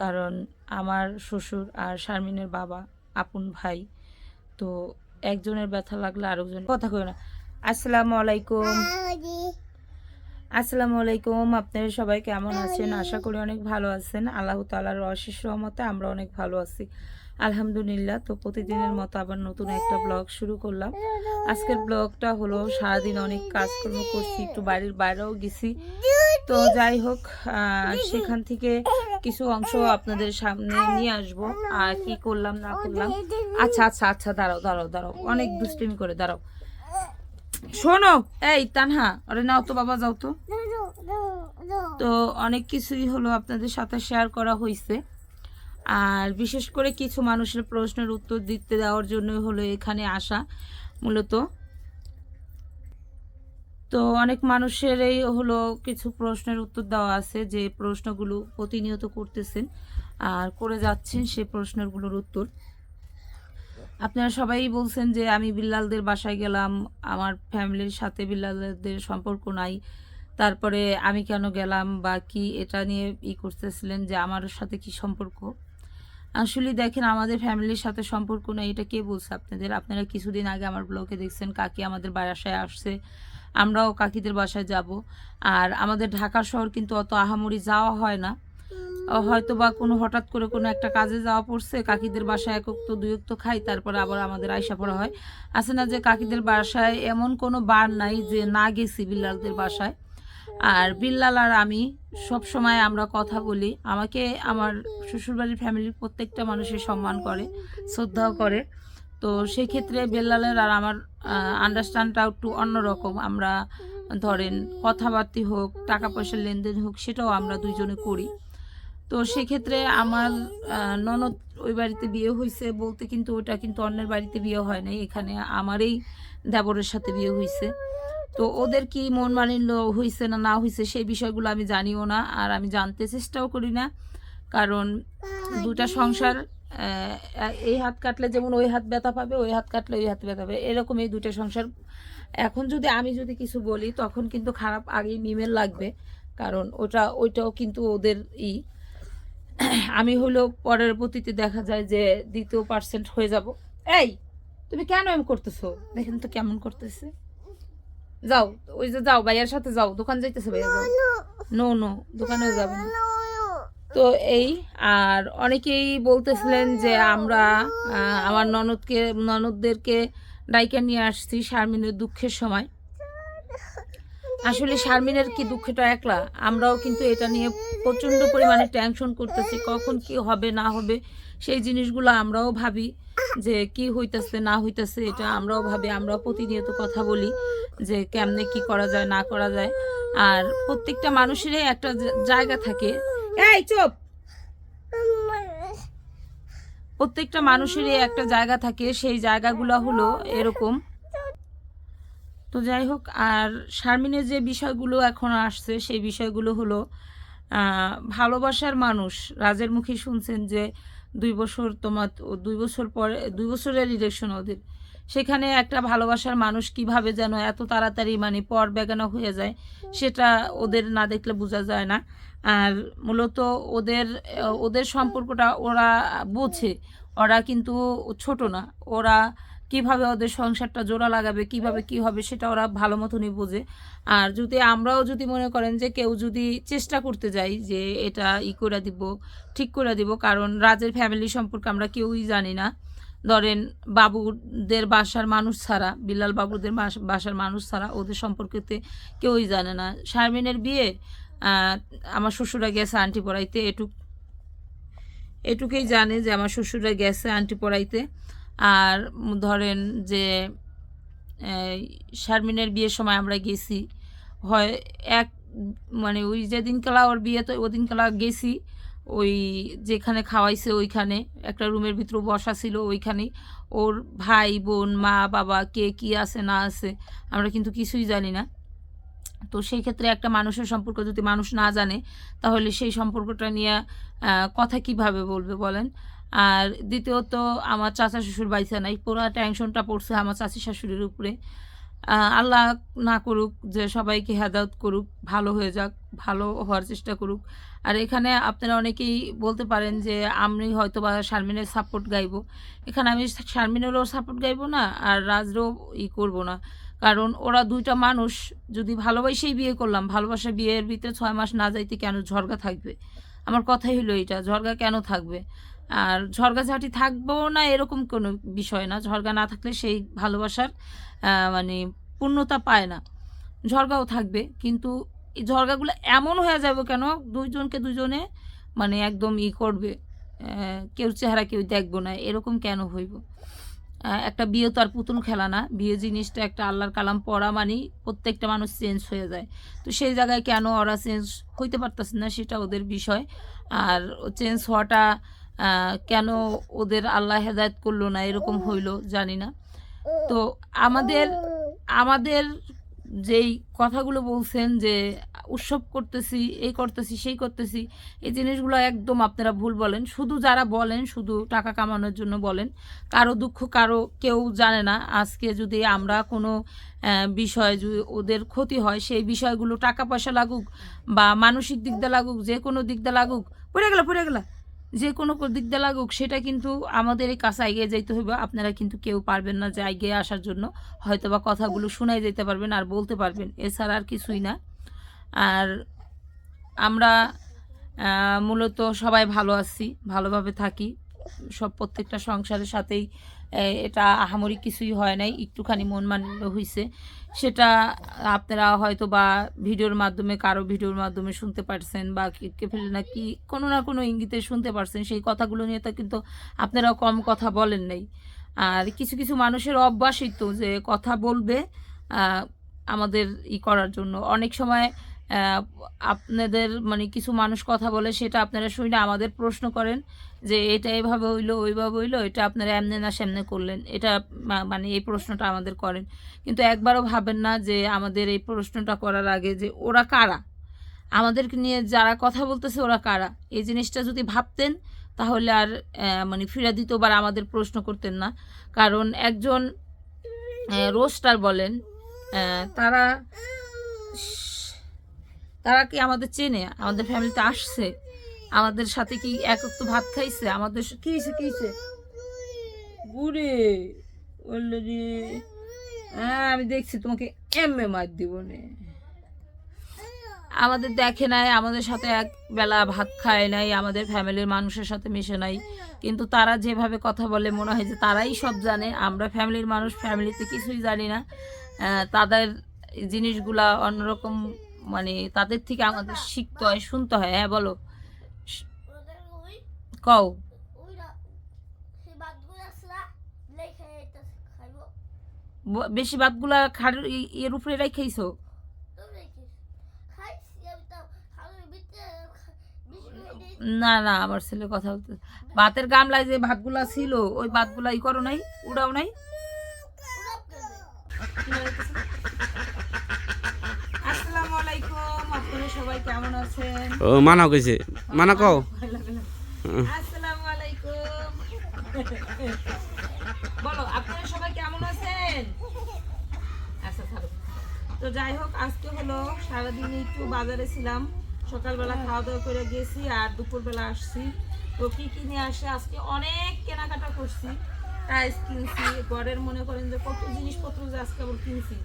কারণ আমার শ্বশুর আর শারমিনের বাবা আপন ভাই। তো একজনের ব্যথা লাগলে আরেকজন কথা কই না। আসসালামু আলাইকুম। আসসালামু আলাইকুম, আপনারা সবাই কেমন আছেন? আশা করি অনেক ভালো আছেন। আল্লাহ তালার অশেষ রহমতে আমরা অনেক ভালো আছি। আলহামদুলিল্লাহ, তো প্রতিদিনের মতো আবার নতুন একটা ব্লগ শুরু করলাম। আজকের ব্লগটা হলো সারাদিন অনেক কাজকর্ম করছি, একটু বাড়ির বাইরেও গেছি। তো যাই হোক সেখান থেকে কিছু অংশ আপনাদের সামনে নিয়ে আসব। আর কি করলাম, না করলাম? আচ্ছা আচ্ছা আচ্ছা দাঁড়াও দাঁড়াও দাঁড়াও। অনেক দুষ্টিমি করে, দাঁড়াও। শোনো, এই তানহা, আরে নাও তো বাবা, যাও তো। তো অনেক কিছুই হলো আপনাদের সাথে শেয়ার করা হয়েছে আর বিশেষ করে কিছু মানুষের প্রশ্নের উত্তর দিতে দেওয়ার জন্য হলো এখানে আসা, মূলত। তো অনেক মানুষের এই হলো কিছু প্রশ্নের উত্তর দেওয়া আছে যে প্রশ্নগুলো প্রতিনিয়ত করতেছেন আর করে যাচ্ছেন সে প্রশ্নগুলোর উত্তর। আপনারা সবাই বলছেন যে আমি বিল্লালদের বাসায় গেলাম, আমার ফ্যামিলির সাথে বিল্লালদের সম্পর্ক নাই, তারপরে আমি কেন গেলাম বা কি এটা নিয়ে ই করতেছিলেন যে আমার সাথে কি সম্পর্ক? আসলে দেখেন আমাদের ফ্যামিলির সাথে সম্পর্ক নেই, এটা কে বলছে আপনাদের? আপনারা কিছুদিন আগে আমার ব্লগে দেখছেন কাকি আমাদের বাসায় আসছে আমরাও কাকিদের বাসায় যাব। আর আমাদের ঢাকা শহর কিন্তু অত আহামরি যাওয়া হয় না। হয়তো বা কোনো হঠাৎ করে কোনো একটা কাজে যাওয়া পড়ছে, কাকিদের বাসায় একক তো দুই তো খাই, তারপরে আবার আমাদের আয়সা পড়া হয়। আছে না যে কাকিদের বাসায় এমন কোনো বার নাই যে না গেছি বিল্লালদের বাসায়। আর বিল্লাল আর আমি সব সময় আমরা কথা বলি। আমাকে আমার শ্বশুরবাড়ির ফ্যামিলির প্রত্যেকটা মানুষের সম্মান করে, শ্রদ্ধাও করে। তো সেই ক্ষেত্রে বেল্লালের আর আমার আন্ডারস্ট্যান্ডটাও একটু অন্যরকম। আমরা ধরেন কথাবার্তি হোক টাকা পয়সার লেনদেন হোক, সেটাও আমরা দুইজনে করি। তো সেক্ষেত্রে আমার ননদ ওই বাড়িতে বিয়ে হয়েছে বলতে কিন্তু ওটা কিন্তু অন্যের বাড়িতে বিয়ে হয় নাই, এখানে আমারই দেবরের সাথে বিয়ে হয়েছে তো ওদের কি মন মানিন্য হয়েছে না না হয়েছে সেই বিষয়গুলো আমি জানিও না, আর আমি জানতে চেষ্টাও করি না, কারণ দুটা সংসার এই হাত কাটলে যেমন ওই হাত ব্যথা পাবে ওই হাত কাটলে ওই হাত ব্যথা পাবে। এরকম এই দুটা সংসার। এখন যদি আমি যদি কিছু বলি তখন কিন্তু খারাপ আগেই মিমের লাগবে কারণ ওটা ওইটাও কিন্তু ওদের ই। আমি হলো পরের পতিতে দেখা যায় যে দ্বিতীয় পার্সেন্ট হয়ে যাব। এই তুমি কেন এম করতেছো? দেখেন তো কেমন করতেছে। যাও ওই যে যাও ভাইয়ার সাথে যাও দোকান যাইতেছে ভাইয়া যাও। No no. দোকানে যাবে না তো এই, আর অনেকেই বলতেছিলেন যে আমরা আমার ননদকে, ননদদেরকে ডাইকা নিয়ে আসছি শারমিনের দুঃখের সময়। আসলে শারমিনের কি দুঃখটা একলা? আমরাও কিন্তু এটা নিয়ে প্রচণ্ড পরিমাণে টেনশন করতেছি, কখন কি হবে, না হবে, সেই জিনিসগুলো আমরাও ভাবি। যে কি হইতাছে, না হইতাছে, এটা আমরাও ভাবি, আমরাও প্রতিনিয়ত কথা বলি যে কেমনে কি করা যায়, না করা যায়। আর প্রত্যেকটা মানুষেরই একটা জায়গা থাকে। এই, চুপ! প্রত্যেকটা মানুষেরই একটা জায়গা থাকে, সেই জায়গাগুলো হলো এরকম। তো যাই হোক, আর শারমিনের যে বিষয়গুলো এখন আসছে, সেই বিষয়গুলো হলো ভালোবাসার মানুষ। রাজের মুখে শুনছেন যে দুই বছর তোমার, দুই বছর পরে, দুই বছরের রিলেশন ওদের। সেখানে একটা ভালোবাসার মানুষ কীভাবে যেন এত তাড়াতাড়ি মানে পর বেগানো হয়ে যায়, সেটা ওদের না দেখলে বোঝা যায় না। আর মূলত ওদের ওদের সম্পর্কটা ওরা বোঝে, ওরা কিন্তু ছোট না। ওরা কীভাবে ওদের সংসারটা জোড়া লাগাবে, কীভাবে কি হবে সেটা ওরা ভালো মতনই বোঝে। আর যদি আমরাও যদি মনে করেন যে কেউ যদি চেষ্টা করতে যাই যে এটা ই করে দিব, ঠিক করে দিব, কারণ রাজের ফ্যামিলি সম্পর্কে আমরা কেউই জানি না। ধরেন বাবুদের বাসার মানুষ ছাড়া বিল্লাল বাবুদের বাসার মানুষ ছাড়া ওদের সম্পর্কেতে কেউই জানে না। শারমিনের বিয়ে আমার শ্বশুরা গেছে আন্টি পড়াইতে, এটুক, এটুকুই জানে যে আমার শ্বশুরা গেছে আন্টি পড়াইতে। আর ধরেন যে শারমিনের বিয়ের সময় আমরা গেছি। হয় এক মানে ওই যেদিন কালা ওর বিয়ে, তো ওদিন কালা গেছি। ওই যেখানে খাওয়াইছে ওইখানে, একটা রুমের ভিতরে বসা ছিল ওইখানেই। ওর ভাই, বোন, মা, বাবা, কে কি আছে, না আছে, আমরা কিন্তু কিছুই জানি না। তো সেই ক্ষেত্রে একটা মানুষের সম্পর্ক যদি মানুষ না জানে, তাহলে সেই সম্পর্কটা নিয়ে কথা কীভাবে বলবে বলেন? আর দ্বিতীয়ত, আমার চাচা শ্বশুর বাইসা নাই, পুরো টেনশনটা পড়ছে আমার চাচি শাশুড়ির উপরে। আল্লাহ না করুক, যে সবাইকে হেদায়ত করুক, ভালো হয়ে যাক, ভালো হওয়ার চেষ্টা করুক। আর এখানে আপনারা অনেকেই বলতে পারেন যে, আমি হয়তো বা শারমিনের সাপোর্ট গাইবো। এখানে আমি শারমিনেরও সাপোর্ট গাইবো না, আর রাজরও ই করব না। কারণ ওরা দুইটা মানুষ, যদি ভালোবাসেই বিয়ে করলাম, ভালোবাসা বিয়ের ভিতরে ছয় মাস না যাইতে কেন ঝরগা থাকবে? আমার কথাই হলো এটা ঝরগা কেন থাকবে? আর ঝরগাঝাটি থাকবেও না এরকম কোনো বিষয় না। ঝরগা না থাকলে সেই ভালোবাসার মানে পূর্ণতা পায় না। ঝরগাও থাকবে, কিন্তু এই ঝরগাগুলো এমন হয়ে যাবে কেন? দুইজনকে দুজনে মানে একদম ই করবে কেউ চেহারা কেউ দেখব না, এরকম কেন হইব? একটা বিয়ে তো আর পুতুল খেলা না। বিয়ে জিনিসটা একটা আল্লাহর কালাম পড়া মানে প্রত্যেকটা মানুষ চেঞ্জ হয়ে যায়। তো সেই জায়গায় কেন ওরা চেঞ্জ হইতে পারতেছে না সেটা ওদের বিষয়। আর চেঞ্জ হওয়াটা কেন ওদের আল্লাহ হেদায়ত করল না? এরকম হইল, জানি না। তো আমাদের আমাদের যেই কথাগুলো বলছেন যে উৎসব করতেছি এই করতেছি, সেই করতেছি, এই জিনিসগুলো একদম আপনারা ভুল বলেন। শুধু যারা বলেন, শুধু টাকা কামানোর জন্য বলেন। কারও দুঃখ, কারও কেউ জানে না। আজকে যদি আমরা কোনো বিষয় যদি ওদের ক্ষতি হয়, সেই বিষয়গুলো টাকা পয়সা লাগুক বা মানসিক দিক দিয়ে লাগুক, যে কোনো দিক দিয়ে লাগুক, পড়ে গেলা পড়ে গেলা। যে কোনো দিক দিয়ে লাগুক, সেটা কিন্তু আমাদের এই কাছে এগিয়ে যাইতে হবে আপনারা কিন্তু কেউ পারবেন না যে এগিয়ে আসার জন্য। হয়তো বা কথাগুলো শোনাই যেতে পারবেন আর বলতে পারবেন, এছাড়া আর কিছুই না। আর আমরা মূলত সবাই ভালো আছি, ভালোভাবে থাকি। সব প্রত্যেকটা সংসারের সাথেই এটা আহামরি কিছুই হয় নাই, একটুখানি মন মানিন্য হয়েছে সেটা আপনারা হয়তো বা ভিডিওর মাধ্যমে, কারও ভিডিওর মাধ্যমে শুনতে পারছেন বা কে- ফেলে না কি কোনো না কোনো ইঙ্গিতে শুনতে পারছেন, সেই কথাগুলো নিয়ে তো কিন্তু আপনারা কম কথা বলেন নাই। আর কিছু কিছু মানুষের অভ্যাসই তো যে কথা বলবে আমাদের ই করার জন্য। অনেক সময় আপনাদের মানে কিছু মানুষ কথা বলে সেটা আপনারা শুনে আমাদের প্রশ্ন করেন যে এটা এভাবে হইল, ওইভাবে হইল, এটা আপনারা এমনে না সেমনে করলেন। এটা মানে এই প্রশ্নটা আমাদের করেন। কিন্তু একবারও ভাবেন না যে আমাদের এই প্রশ্নটা করার আগে যে ওরা কারা? আমাদেরকে নিয়ে যারা কথা বলতেছে ওরা কারা? এই জিনিসটা যদি ভাবতেন, তাহলে আর মানে ফিরা দ্বিতীয়বার আমাদের প্রশ্ন করতেন না। কারণ একজন রোস্টার বলেন তারা তারা কি আমাদের চেনে? আমাদের ফ্যামিলিতে আসছে। আমাদের সাথে কি এক তো ভাত খাইছে? আমাদের কি হয়েছে কি বুড়ে অলরেডি হ্যাঁ আমি দেখছি, তোমাকে এম এ মার দিব আমাদের দেখে নাই, আমাদের সাথে এক বেলা ভাত খায় নাই, আমাদের ফ্যামিলির মানুষের সাথে মিশে নাই। কিন্তু তারা যেভাবে কথা বলে, মনে হয় যে তারাই সব জানে। আমরা ফ্যামিলির মানুষ ফ্যামিলিতে কিছুই জানি না। তাদের জিনিসগুলা অন্যরকম মানে তাদের থেকে আমাদের শিখতে হয় শুনতে হয়। হ্যাঁ বলো। কও। বেশি ভাতগুলা ই- এর উপরে খাইছি? দিই না না আমার ছেলে কথা বলতে ভাতের গামলায় যে ভাতগুলা ছিল ওই ভাতগুলা ই করো নাই উড়াও নাই উড়াপ করে আসসালামু আলাইকুম আপনারা সবাই কেমন আছেন? ও কইছে। মানা কও। আসসালামু আলাইকুম। বলো আপনারা সবাই কেমন আছেন? আচ্ছা তো যাই হোক আজকে হলো সারাদিন একটু বাজারে ছিলাম। সকালবেলা খাওয়া দাওয়া করে গেছি আর দুপুরবেলা আসছি। তো কি কি নিয়ে আসে? আজকে অনেক কেনাকাটা করছি। টাইস কিনছি ঘরের মনে করেন যে কত জিনিসপত্র যে আজকে আবার কিনছি।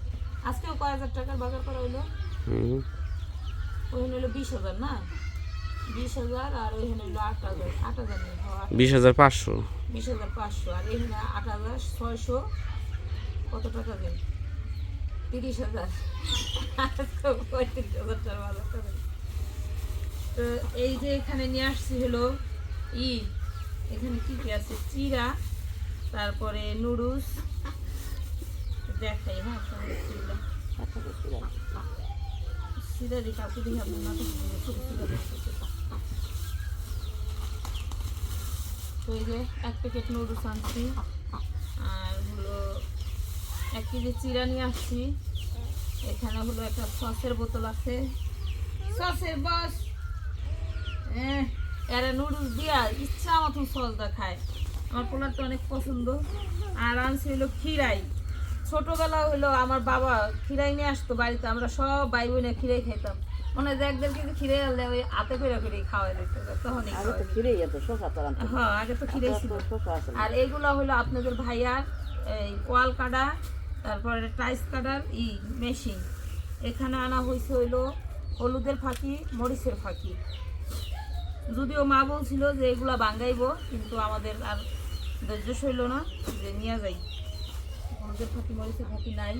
আজকেও কয় হাজার টাকার বাজার করা হইল হুম। ওইখানে হলো বিশ হাজার না? বিশ হাজার আর ওইখানে হলো আট হাজার। আট হাজার বিশ হাজার পাঁচশো। বিশ হাজার পাঁচশো। আর এখানে আট হাজার ছয়শো কত টাকা দেন? তিরিশ হাজার। পঁয়ত্রিশ হাজার টাকা করে। তো এই যে এখানে নিয়ে আসছি হলো ই এখানে কি কি আছে? চিরা তারপরে নুডলস। দেখাই হ্যাঁ তো এক প্যাকেট আনছি, আর হলো এক কেজি আসছি। এখানে হলো একটা সসের বোতল আছে। সসের বস! এরা নুডলস দিয়া ইচ্ছা মতন সস দা খায় আমার পোলারটা অনেক পছন্দ। আর আনছি হলো খিরাই ছোটবেলা হলো আমার বাবা খিরাই নিয়ে আসতো বাড়িতে আমরা সব ভাই বোনে খিরাই খেতাম। মনে হয় যে এক দেড় কেজি খিরাই আনলে ওই হাতে ফেরা করে খাওয়াই দিত তখনই হ্যাঁ আগে তো খিরাই ছিল। আর এগুলো হলো আপনাদের ভাইয়ার এই ওয়াল কাটা তারপরে টাইস কাটার ই মেশিন। এখানে আনা হয়েছে হইল হলুদের ফাঁকি মরিচের ফাঁকি। যদিও মা বলছিল যে এগুলা বাঙ্গাইবো কিন্তু আমাদের আর ধৈর্য সইল না যে নিয়ে যাই। হলুদের ফাঁকি মরিচের ফাঁকি নাই।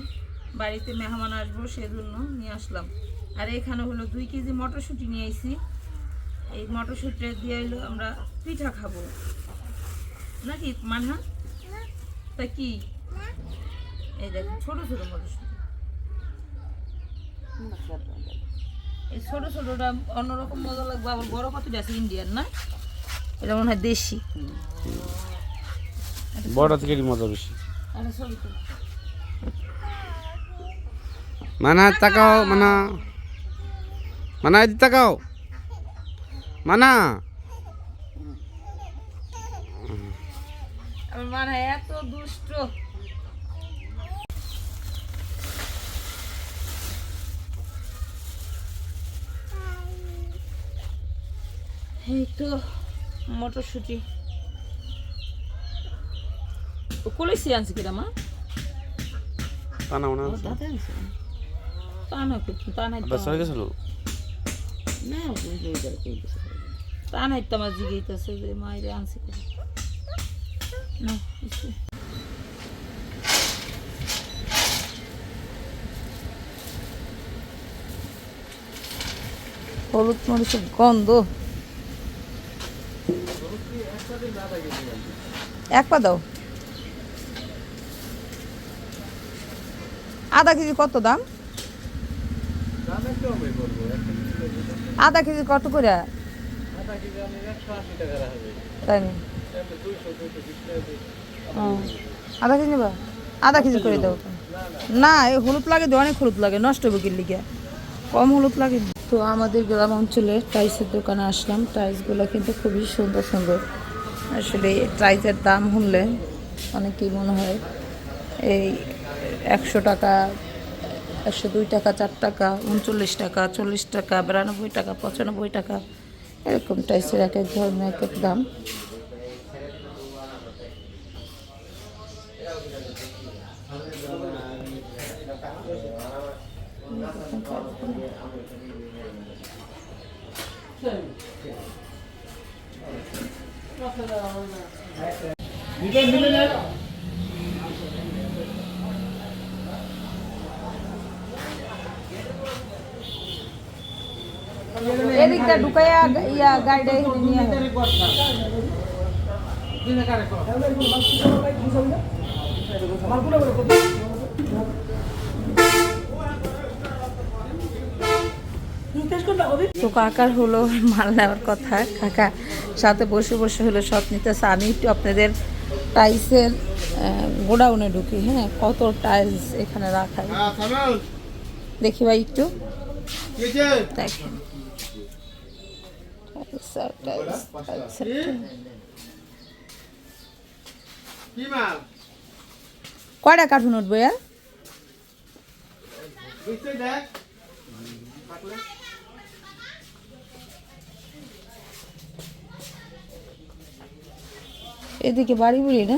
বাড়িতে মেহমান আসব সেজন্য নিয়ে আসলাম। আর এখানে হলো দুই কেজি মটরশুঁটি নিয়ে আইছি। এই মটরশুঁটি দিয়ে হলো আমরা পিঠা খাব। নাকি মানহা তা কি? এই দেখ, ছোটো ছোটো মটরশুঁটি। এই ছোট ছোটটা অন্যরকম মজা লাগবে, আবার বড় কতটা আছে, ইন্ডিয়ান না? এটা মনে হয় দেশি। বড় থেকে মজা বেশি। মানা তাকাও মানা। মানা এদিকে তাকাও। মানা। আমার এত দুষ্ট। এই তো মটরশুঁটি। কলেছি আনছি কিরা মা? টানা মনে আছে। দাদা আনছে। তা না করছি তা নাই আবার সরে গেছিল? না ওই কেউ কিছু করে না। তা আমার জিগাইতেছে যে মায়ের আনছি কিরা না হলুদ মরিচের গন্ধ। এক পা দাও। আধা কেজি কত দাম? আধা কেজি কত করে? তাই আধা কেজি নেবা? আধা কেজি করে দাও। না এই হলুদ লাগে অনেক হলুদ লাগে, নষ্ট হবে লিগে। কম হলুদ লাগে। তো আমাদের গ্রাম অঞ্চলে টাইলসের দোকানে আসলাম। টাইলসগুলো কিন্তু খুবই সুন্দর সুন্দর। আসলে টাইলসের দাম শুনলে অনেকেই মনে হয় এই একশো টাকা, একশো দুই টাকা, চার টাকা, উনচল্লিশ টাকা, চল্লিশ টাকা, বিরানব্বই টাকা, পঁচানব্বই টাকা, এরকম টাইসের এক এক ধরনের, এক এক দাম। এদিকটা ঢুকাইয়া ইয়া গাড়িটা নিয়ে তো কাকার হলো মাল নেওয়ার কথা। কাকা সাথে বসে বসে হলো সব নিতেছে। আমি একটু আপনাদের টাইলসের গোডাউনে ঢুকি হ্যাঁ? কত টাইলস এখানে রাখা। দেখি ভাই একটু। দেখেন টাইলস আর টাইলস, টাইলস আর টাইলস। কয়টা কার্টুন উঠবো আর এদিকে বাড়ি বুড়ি না?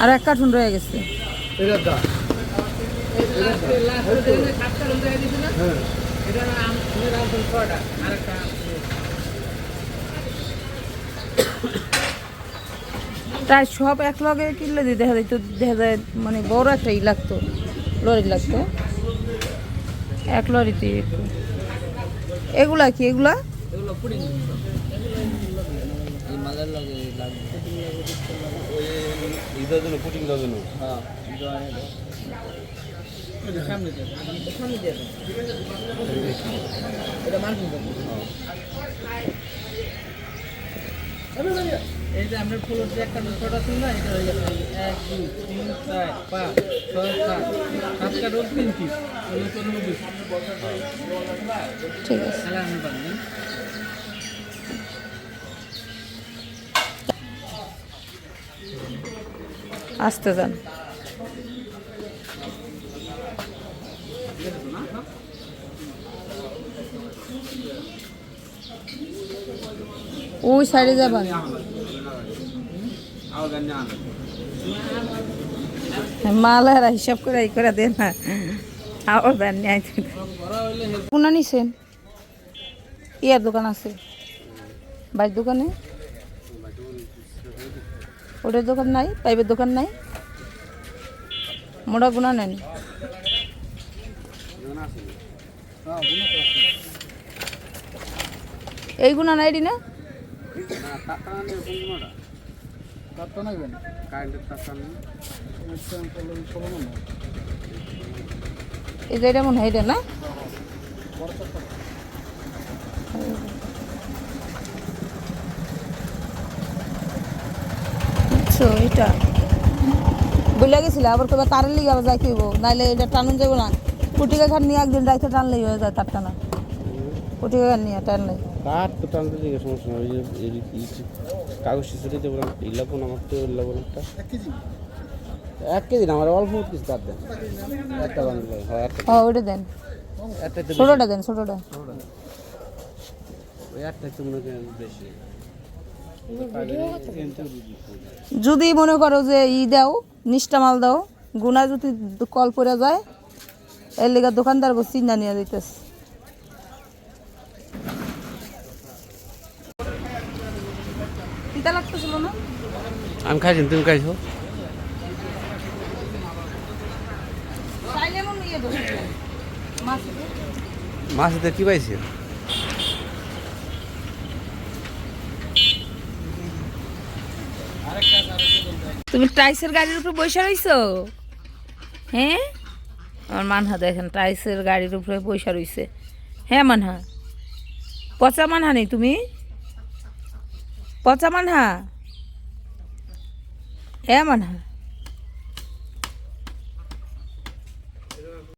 আর এক কার্টুন রয়ে গেছে। প্রায় সব এক লগে কিনলে দিয়ে দেখা যায়, তো দেখা যায় মানে বড় একটা ই লাগতো, লরি লাগতো। এক লরিতে এগুলা কি এগুলা? হ্যাঁ সামনে দিয়ে সামনে দিয়ে এটা এই যে আমরা ফুলের যে একটা ছোট ছিল না এটা হয়ে এক দুই তিন চার পাঁচ ছয় সাত সাতটা রোল তিন পিস ঠিক আছে। তাহলে আমি পারি আসতে যান ওই সাইডে যাবেন মালারা হিসাব করে এই করে দেন না। আবার দেন নিয়ে কোনা নিছেন? ইয়ার দোকান আছে। বাইর দোকানে? ওটার দোকান নাই, পাইপের দোকান নাই। মোটা গুণা নেন। এই গুণা নাই রি না? এই যে এটা মনে হয় এটা না? বুঝছ এটা। বলে গেছিল আবার কবে তারের লিগে আবার যাই কইব নাইলে এটা টানুন যাব না। কুটিকা খান নিয়ে একদিন রাইতে টানলেই হয়ে যায় তার টানা কুটিকা খান নিয়ে টানলে কাঠ তো টানতে দিকে সমস্যা নেই ওই যে এই যে- এই যে কাগজ শিশুটি দেবো না ইলাবো না আমার তো ইলাবো একটা? এক কেজি? না আমার অল্প কিছু কাঠ দেন। একটা হয় একটা ওইটা দেন। ছোটোটা দেন ছোটোটা। ওই একটা একটু মনে করেন বেশি। যদি মনে করো যে ই দাও নিষ্ঠা মাল দাও গুনা যদি কল পরে যায় এর লিগা দোকানদার গো চিন্তা নিয়ে দিতেছে আমি খাইছি, তুমি খাইছো? মাছ মাছতে কি পাইছি? তুমি টাইসের গাড়ির উপরে বসে রইছো? হ্যাঁ? আমার মানহা দেখেন, টাইসের গাড়ির উপরে বসে রইছে। হ্যাঁ মানহা? পচা মানহা নেই তুমি? পচা মানহা? হ্যাঁ মানহা